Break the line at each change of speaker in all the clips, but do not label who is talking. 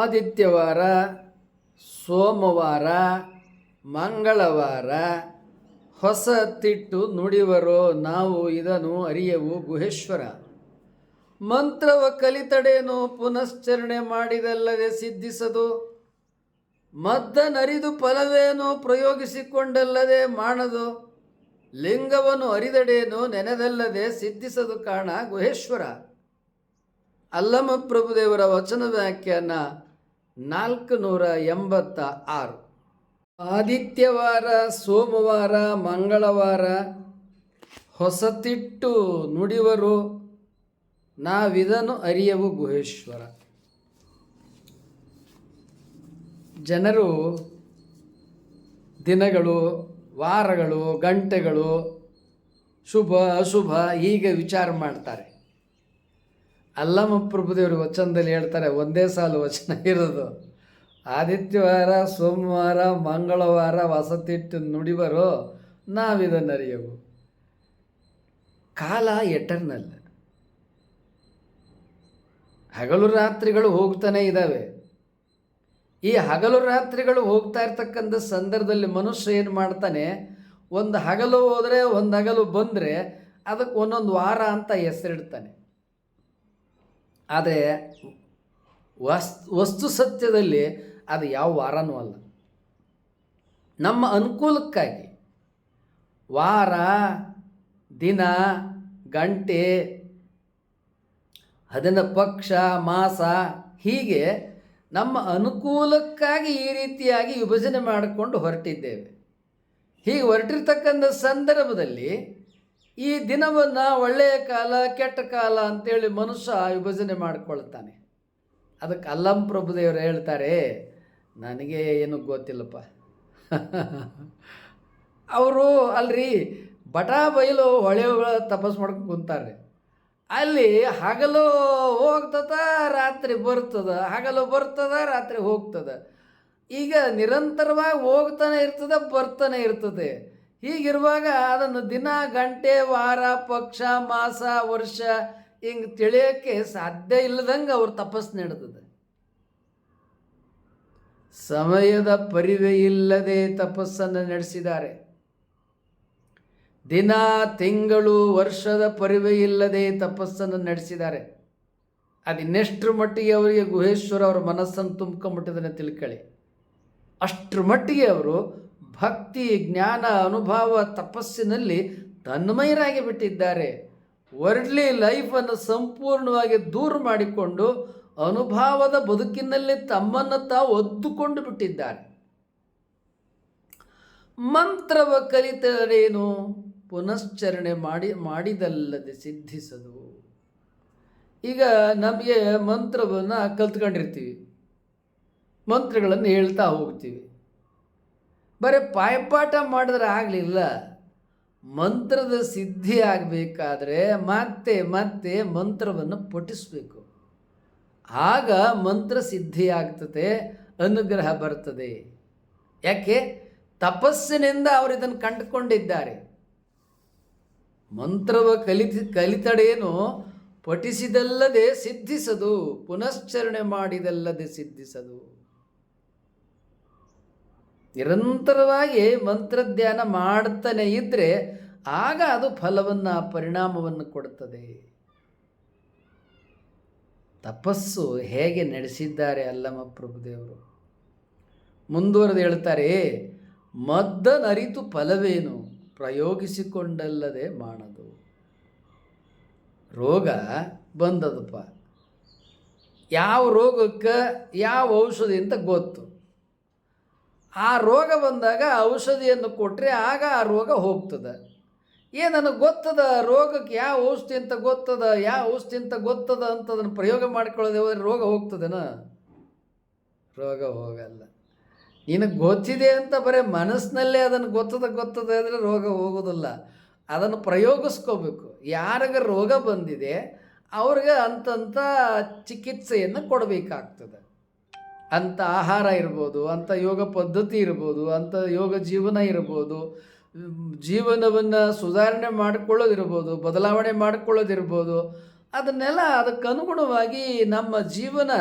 ಆದಿತ್ಯವಾರ, ಸೋಮವಾರ, ಮಂಗಳವಾರ, ಹೊಸ ತಿಟ್ಟು ನುಡಿವರೋ ನಾವು ಇದನ್ನು ಅರಿಯವು ಗುಹೇಶ್ವರ. ಮಂತ್ರವ ಕಲಿತಡೇನು ಪುನಶ್ಚರಣೆ ಮಾಡಿದಲ್ಲದೆ ಸಿದ್ಧಿಸದು. ಮದ್ದನರಿದು ಫಲವೇನು ಪ್ರಯೋಗಿಸಿಕೊಂಡಲ್ಲದೆ ಮಾಡದು ಲಿಂಗವನ್ನು ಅರಿದಡೇನು ನೆನೆದಲ್ಲದೆ ಸಿದ್ಧಿಸದು ಕಾಣ ಗುಹೇಶ್ವರ. ಅಲ್ಲಮ ಪ್ರಭುದೇವರ ವಚನ ವ್ಯಾಖ್ಯಾನ ನಾಲ್ಕು ನೂರ ಎಂಬತ್ತ ಆರು. ಆದಿತ್ಯವಾರ, ಸೋಮವಾರ, ಮಂಗಳವಾರ, ಹೊಸತಿಟ್ಟು ನುಡಿವರು ನಾವಿದನು ಅರಿಯವು ಗುಹೇಶ್ವರ. ಜನರು ದಿನಗಳು, ವಾರಗಳು, ಗಂಟೆಗಳು, ಶುಭ, ಅಶುಭ ಹೀಗೆ ವಿಚಾರ ಮಾಡ್ತಾರೆ. ಅಲ್ಲಮ ಪ್ರಭುದೇವರು ವಚನದಲ್ಲಿ ಹೇಳ್ತಾರೆ, ಒಂದೇ ಸಾಲು ವಚನ ಇರೋದು. ಆದಿತ್ಯವಾರ, ಸೋಮವಾರ, ಮಂಗಳವಾರ ವಸತಿಟ್ಟು ನುಡಿವರು ನಾವಿದನ್ನು ಅರಿಯವು ಕಾಲ ಎಟರ್ನಲ್. ಹಗಲು ರಾತ್ರಿಗಳು ಹೋಗ್ತಾನೆ ಇದ್ದಾವೆ ಈ ಹಗಲು ರಾತ್ರಿಗಳು ಹೋಗ್ತಾ ಇರ್ತಕ್ಕಂಥ ಸಂದರ್ಭದಲ್ಲಿ ಮನುಷ್ಯ ಏನು ಮಾಡ್ತಾನೆ, ಒಂದು ಹಗಲು ಹೋದರೆ, ಒಂದು ಹಗಲು ಬಂದರೆ ಅದಕ್ಕೆ ಒಂದೊಂದು ವಾರ ಅಂತ ಹೆಸರಿಡ್ತಾನೆ. ಆದರೆ ವಸ್, ವಸ್ತು ಸತ್ಯದಲ್ಲಿ ಅದು ಯಾವ ವಾರನೂ ಅಲ್ಲ. ನಮ್ಮ ಅನುಕೂಲಕ್ಕಾಗಿ ವಾರ, ದಿನ, ಗಂಟೆ ಅದನ್ನು ಪಕ್ಷ, ಮಾಸ, ಹೀಗೆ ನಮ್ಮ ಅನುಕೂಲಕ್ಕಾಗಿ ಈ ರೀತಿಯಾಗಿ ವಿಭಜನೆ ಮಾಡಿಕೊಂಡು ಹೊರಟಿದ್ದೇವೆ. ಹೀಗೆ ಹೊರಟಿರ್ತಕ್ಕಂಥ ಸಂದರ್ಭದಲ್ಲಿ ಈ ದಿನವನ್ನು ಒಳ್ಳೆಯ ಕಾಲ, ಕೆಟ್ಟ ಕಾಲ ಅಂತೇಳಿ ಮನುಷ್ಯ ವಿಭಜನೆ ಮಾಡಿಕೊಳ್ತಾನೆ. ಅದಕ್ಕೆ ಅಲ್ಲಂ ಪ್ರಭುದೇವರು ಹೇಳ್ತಾರೆ, ನನಗೆ ಏನು ಗೊತ್ತಿಲ್ಲಪ್ಪ. ಅವರು ಅಲ್ರಿ, ಬಟಾ ಬಯಲು ಹೊಳೆ ತಪಸ್ ಮಾಡ್ಕೊಂಡು ಕುಂತಾರೆ ಅಲ್ಲಿ ಹಗಲು ಹೋಗ್ತದ, ರಾತ್ರಿ ಬರ್ತದ, ಹಗಲು ಬರ್ತದ, ರಾತ್ರಿ ಹೋಗ್ತದ. ಈಗ ನಿರಂತರವಾಗಿ ಹೋಗ್ತಾನೆ ಇರ್ತದೆ, ಬರ್ತಾನೆ ಇರ್ತದೆ. ಹೀಗಿರುವಾಗ ಅದನ್ನು ದಿನ, ಗಂಟೆ, ವಾರ, ಪಕ್ಷ, ಮಾಸ, ವರ್ಷ ಹಿಂಗೆ ತಿಳಿಯೋಕ್ಕೆ ಸಾಧ್ಯ ಇಲ್ಲದಂಗೆ ಅವ್ರು ತಪಸ್ಸು ನಡೆದಿದೆ ಸಮಯದ ಪರಿವೆ ಇಲ್ಲದೆ ತಪಸ್ಸನ್ನು ನಡೆಸಿದ್ದಾರೆ. ದಿನ, ತಿಂಗಳು, ವರ್ಷದ ಪರಿವೆ ಇಲ್ಲದೆ ತಪಸ್ಸನ್ನು ನಡೆಸಿದ್ದಾರೆ. ಅದು ಇನ್ನೆಷ್ಟರ ಮಟ್ಟಿಗೆ ಅವರಿಗೆ ಗುಹೇಶ್ವರ ಅವರ ಮನಸ್ಸನ್ನು ತುಂಬ್ಕೊಂಬಿಟ್ಟಿದ್ದಾನೆ ತಿಳ್ಕೊಳ್ಳಿ ಅಷ್ಟರ ಮಟ್ಟಿಗೆ ಅವರು ಭಕ್ತಿ, ಜ್ಞಾನ, ಅನುಭವ, ತಪಸ್ಸಿನಲ್ಲಿ ತನ್ಮಯರಾಗಿ ಬಿಟ್ಟಿದ್ದಾರೆ. ವರ್ಡ್ಲಿ ಲೈಫನ್ನು ಸಂಪೂರ್ಣವಾಗಿ ದೂರ ಮಾಡಿಕೊಂಡು ಅನುಭವದ ಬದುಕಿನಲ್ಲಿ ತಮ್ಮನ್ನು ತಾವು ಒದ್ದುಕೊಂಡು ಬಿಟ್ಟಿದ್ದಾರೆ. ಮಂತ್ರವ ಕಲಿತರೇನು? ಪುನಶ್ಚರಣೆ ಮಾಡಿ, ಮಾಡಿದಲ್ಲದೆ ಸಿದ್ಧಿಸದು. ಈಗ ನಮಗೆ ಮಂತ್ರವನ್ನು ಕಲ್ತ್ಕೊಂಡಿರ್ತೀವಿ. ಮಂತ್ರಗಳನ್ನು ಹೇಳ್ತಾ ಹೋಗ್ತೀವಿ. ಬರೀ ಪಾಯಪಾಠ ಮಾಡಿದ್ರೆ ಆಗಲಿಲ್ಲ. ಮಂತ್ರದ ಸಿದ್ಧಿ ಆಗಬೇಕಾದ್ರೆ ಮತ್ತೆ ಮತ್ತೆ ಮಂತ್ರವನ್ನು ಪಠಿಸಬೇಕು. ಆಗ ಮಂತ್ರ ಸಿದ್ಧಿ ಆಗ್ತದೆ, ಅನುಗ್ರಹ ಬರ್ತದೆ. ಯಾಕೆ? ತಪಸ್ಸಿನಿಂದ ಅವರು ಇದನ್ನು ಕಂಡುಕೊಂಡಿದ್ದಾರೆ. ಮಂತ್ರವ ಕಲಿತ ಕಲಿತಡೇನು ಪಠಿಸಿದಲ್ಲದೆ ಸಿದ್ಧಿಸದು, ಪುನಶ್ಚರಣೆ ಮಾಡಿದಲ್ಲದೆ ಸಿದ್ಧಿಸದು. ನಿರಂತರವಾಗಿ ಮಂತ್ರಧ್ಯಾನ ಮಾಡ್ತಾನೆ ಇದ್ದರೆ ಆಗ ಅದು ಫಲವನ್ನು, ಪರಿಣಾಮವನ್ನು ಕೊಡುತ್ತದೆ. ತಪಸ್ಸು ಹೇಗೆ ನಡೆಸಿದ್ದಾರೆ ಅಲ್ಲಮ್ಮ ಪ್ರಭುದೇವರು? ಮುಂದುವರೆದು ಹೇಳ್ತಾರೆ ಮದ್ದನರಿತು ಫಲವೇನು? ಪ್ರಯೋಗಿಸಿಕೊಂಡಲ್ಲದೆ ಮಾಡದು ರೋಗ ಬಂದದಪ್ಪ. ಯಾವ ರೋಗಕ್ಕೆ, ಯಾವ ಔಷಧಿ ಅಂತ ಗೊತ್ತು. ಆ ರೋಗ ಬಂದಾಗ ಔಷಧಿಯನ್ನು ಕೊಟ್ಟರೆ ಆಗ ಆ ರೋಗ ಹೋಗ್ತದೆ. ಏ, ನನಗೆ ಗೊತ್ತದ ರೋಗಕ್ಕೆ ಯಾವ ಔಷಧಿ ಅಂತ ಗೊತ್ತದ, ಯಾವ ಔಷಧಿ ಅಂತ ಗೊತ್ತದ ಅಂತ ಅದನ್ನು ಪ್ರಯೋಗ ಮಾಡ್ಕೊಳ್ಳೋದೇ ರೋಗ ಹೋಗ್ತದೇನ? ರೋಗ ಹೋಗಲ್ಲ. ನಿನಗೆ ಗೊತ್ತಿದೆ ಅಂತ ಬರೀ ಮನಸ್ಸಿನಲ್ಲೇ ಅದನ್ನು ಗೊತ್ತದ ಗೊತ್ತದ ಅಂದರೆ ರೋಗ ಹೋಗೋದಿಲ್ಲ. ಅದನ್ನು ಪ್ರಯೋಗಿಸ್ಕೋಬೇಕು. ಯಾರಿಗೆ ರೋಗ ಬಂದಿದೆ, ಅವ್ರಿಗೆ ಅಂತಂಥ ಚಿಕಿತ್ಸೆಯನ್ನು ಕೊಡಬೇಕಾಗ್ತದೆ. ಅಂಥ ಆಹಾರ ಇರ್ಬೋದು ಅಂಥ ಯೋಗ ಪದ್ಧತಿ ಇರ್ಬೋದು ಅಂಥ ಯೋಗ ಜೀವನ ಇರ್ಬೋದು, ಜೀವನವನ್ನು ಸುಧಾರಣೆ ಮಾಡಿಕೊಳ್ಳೋದಿರ್ಬೋದು, ಬದಲಾವಣೆ ಮಾಡಿಕೊಳ್ಳೋದಿರ್ಬೋದು, ಅದನ್ನೆಲ್ಲ ಅದಕ್ಕೆ ಅನುಗುಣವಾಗಿ ನಮ್ಮ ಜೀವನ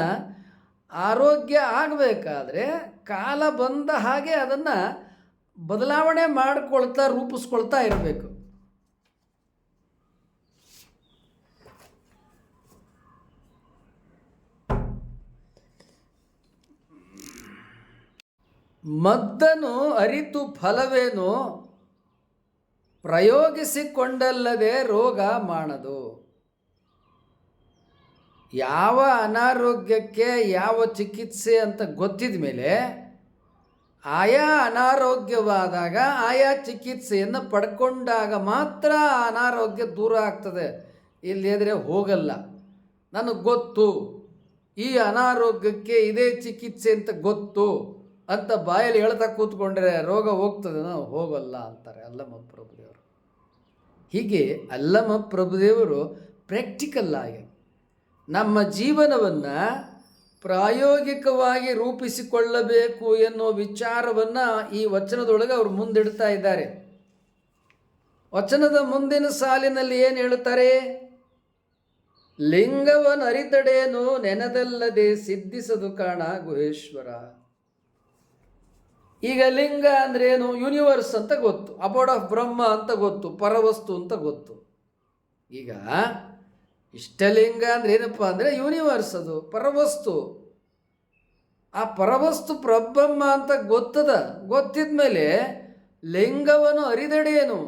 ಆರೋಗ್ಯ ಆಗಬೇಕಾದ್ರೆ ಕಾಲ ಬಂದ ಹಾಗೆ ಅದನ್ನು ಬದಲಾವಣೆ ಮಾಡಿಕೊಳ್ತಾ ರೂಪಿಸ್ಕೊಳ್ತಾ ಇರಬೇಕು. ಮದ್ದನು ಅರಿತು ಫಲವೇನು? ಪ್ರಯೋಗಿಸಿಕೊಂಡಲ್ಲದೆ ರೋಗ ಮಾಡದು ಯಾವ ಅನಾರೋಗ್ಯಕ್ಕೆ ಯಾವ ಚಿಕಿತ್ಸೆ ಅಂತ ಗೊತ್ತಿದ ಮೇಲೆ ಆಯಾ ಅನಾರೋಗ್ಯವಾದಾಗ ಆಯಾ ಚಿಕಿತ್ಸೆಯನ್ನು ಪಡ್ಕೊಂಡಾಗ ಮಾತ್ರ ಅನಾರೋಗ್ಯ ದೂರ ಆಗ್ತದೆ. ಇಲ್ಲದ್ರೆ ಹೋಗಲ್ಲ. ನನಗೆ ಗೊತ್ತು. ಈ ಅನಾರೋಗ್ಯಕ್ಕೆ ಇದೇ ಚಿಕಿತ್ಸೆ ಅಂತ ಗೊತ್ತು. ಅಂತ ಬಾಯಲ್ಲಿ ಹೇಳ್ತಾ ಕೂತ್ಕೊಂಡ್ರೆ ರೋಗ ಹೋಗ್ತದೆ. ಹೋಗಲ್ಲ ಅಂತಾರೆ ಅಲ್ಲಮ್ಮ ಪ್ರಭುದೇವರು. ಹೀಗೆ ಅಲ್ಲಮ್ಮ ಪ್ರಭುದೇವರು ಪ್ರಾಕ್ಟಿಕಲ್ ಆಗಿ ನಮ್ಮ ಜೀವನವನ್ನು ಪ್ರಾಯೋಗಿಕವಾಗಿ ರೂಪಿಸಿಕೊಳ್ಳಬೇಕು ಎನ್ನುವ ವಿಚಾರವನ್ನು ಈ ವಚನದೊಳಗೆ ಅವರು ಮುಂದಿಡ್ತಾ ಇದ್ದಾರೆ. ವಚನದ ಮುಂದಿನ ಸಾಲಿನಲ್ಲಿ ಏನು ಹೇಳುತ್ತಾರೆ? ಲಿಂಗವನ್ನು ಅರಿತಡೇನು ನೆನದಲ್ಲದೆ ಸಿದ್ಧಿಸದು ಕಾಣ ಗುಹೇಶ್ವರ. ಈಗ ಲಿಂಗ ಅಂದರೆ ಏನು? ಯೂನಿವರ್ಸ್ ಅಂತ ಗೊತ್ತು. ಅಬೋರ್ಡ್ ಆಫ್ ಬ್ರಹ್ಮ ಅಂತ ಗೊತ್ತು. ಪರವಸ್ತು ಅಂತ ಗೊತ್ತು. ಈಗ ಇಷ್ಟಲಿಂಗ ಅಂದರೆ ಏನಪ್ಪ ಅಂದರೆ ಯೂನಿವರ್ಸ್ ಅದು, ಪರವಸ್ತು. ಆ ಪರವಸ್ತು ಪ್ರಬ್ರಹ್ಮ ಅಂತ ಗೊತ್ತದ? ಗೊತ್ತಿದ ಮೇಲೆ ಲಿಂಗವನ್ನು ಅರಿದಡೇನು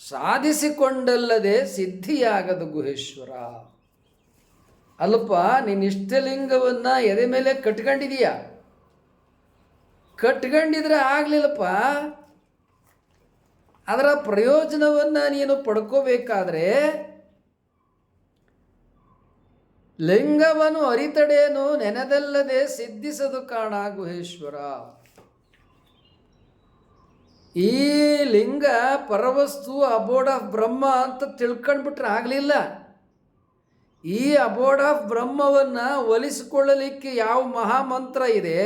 ಸಾಧಿಸಿಕೊಂಡಲ್ಲದೆ ಸಿದ್ಧಿಯಾಗದು ಗುಹೇಶ್ವರ. ಅಲ್ಪ ನೀನು ಇಷ್ಟಲಿಂಗವನ್ನು ಎದೆ ಮೇಲೆ ಕಟ್ಕೊಂಡಿದೀಯಾ? ಕಟ್ಕೊಂಡಿದ್ರೆ ಆಗಲಿಲ್ಲಪ್ಪ. ಅದರ ಪ್ರಯೋಜನವನ್ನು ನೀನು ಪಡ್ಕೋಬೇಕಾದ್ರೆ ಲಿಂಗವನ್ನು ಅರಿತಡೇನು ನೆನೆದಲ್ಲದೆ ಸಿದ್ಧಿಸದು ಕಾಣ ಗುಹೇಶ್ವರ ಈ ಲಿಂಗ ಪರವಸ್ತು ಅಬೋರ್ಡ್ ಆಫ್ ಬ್ರಹ್ಮ ಅಂತ ತಿಳ್ಕೊಂಡ್ಬಿಟ್ರೆ ಆಗಲಿಲ್ಲ. ಈ ಅಬೋರ್ಡ್ ಆಫ್ ಬ್ರಹ್ಮವನ್ನು ಒಲಿಸಿಕೊಳ್ಳಲಿಕ್ಕೆ ಯಾವ ಮಹಾಮಂತ್ರ ಇದೆ?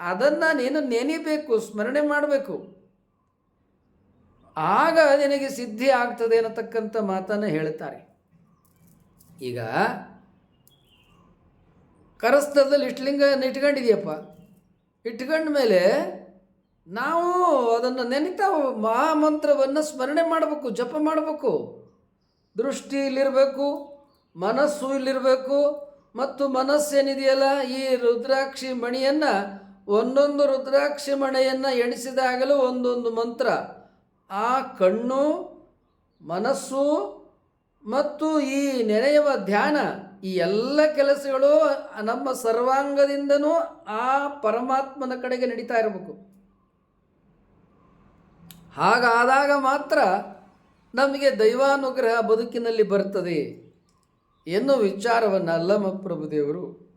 ಅದನ್ನು ನೀನು ನೆನಿಬೇಕು ಸ್ಮರಣೆ ಮಾಡಬೇಕು. ಆಗ ನಿನಗೆ ಸಿದ್ಧಿ ಆಗ್ತದೆ ಅನ್ನತಕ್ಕಂಥ ಮಾತನ್ನು ಹೇಳ್ತಾರೆ ಈಗ ಕರಸ್ಥಳದಲ್ಲಿ ಇಷ್ಟಲಿಂಗ ಇಟ್ಕೊಂಡಿದೆಯಪ್ಪ. ಇಟ್ಕೊಂಡ ಮೇಲೆ ನಾವು ಅದನ್ನು ನೆನಿತಾ ಮಹಾಮಂತ್ರವನ್ನು ಸ್ಮರಣೆ ಮಾಡಬೇಕು, ಜಪ ಮಾಡಬೇಕು. ದೃಷ್ಟಿ ಇಲ್ಲಿರಬೇಕು, ಮನಸ್ಸು ಇಲ್ಲಿರಬೇಕು, ಮತ್ತು ಮನಸ್ಸೇನಿದೆಯಲ್ಲ ಈ ರುದ್ರಾಕ್ಷಿ ಮಣಿಯನ್ನು ಒಂದೊಂದು ರುದ್ರಾಕ್ಷಿ ಮಣೆಯನ್ನು ಎಣಿಸಿದಾಗಲೂ ಒಂದೊಂದು ಮಂತ್ರ. ಆ ಕಣ್ಣು, ಮನಸ್ಸು ಮತ್ತು ಈ ನೆನೆಯುವ ಧ್ಯಾನ, ಈ ಎಲ್ಲ ಕೆಲಸಗಳು ನಮ್ಮ ಸರ್ವಾಂಗದಿಂದನೂ ಆ ಪರಮಾತ್ಮನ ಕಡೆಗೆ ನಡೀತಾ ಇರಬೇಕು. ಹಾಗಾದಾಗ ಮಾತ್ರ ನಮಗೆ ದೈವಾನುಗ್ರಹ ಬದುಕಿನಲ್ಲಿ ಬರ್ತದೆ ಎನ್ನುವ ವಿಚಾರವನ್ನು ಅಲ್ಲಮ ಪ್ರಭುದೇವರು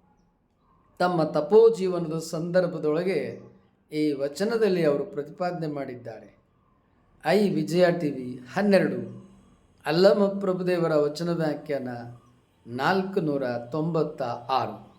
ತಮ್ಮ ತಪೋ ಜೀವನದ ಸಂದರ್ಭದೊಳಗೆ ಈ ವಚನದಲ್ಲಿ ಅವರು ಪ್ರತಿಪಾದನೆ ಮಾಡಿದ್ದಾರೆ. ಐ ವಿಜಯ ಟಿ ವಿ ಹನ್ನೆರಡು. ಅಲ್ಲಮ ಪ್ರಭುದೇವರ ವಚನ ವ್ಯಾಖ್ಯಾನ ನಾಲ್ಕು ನೂರ ತೊಂಬತ್ತ ಆರು.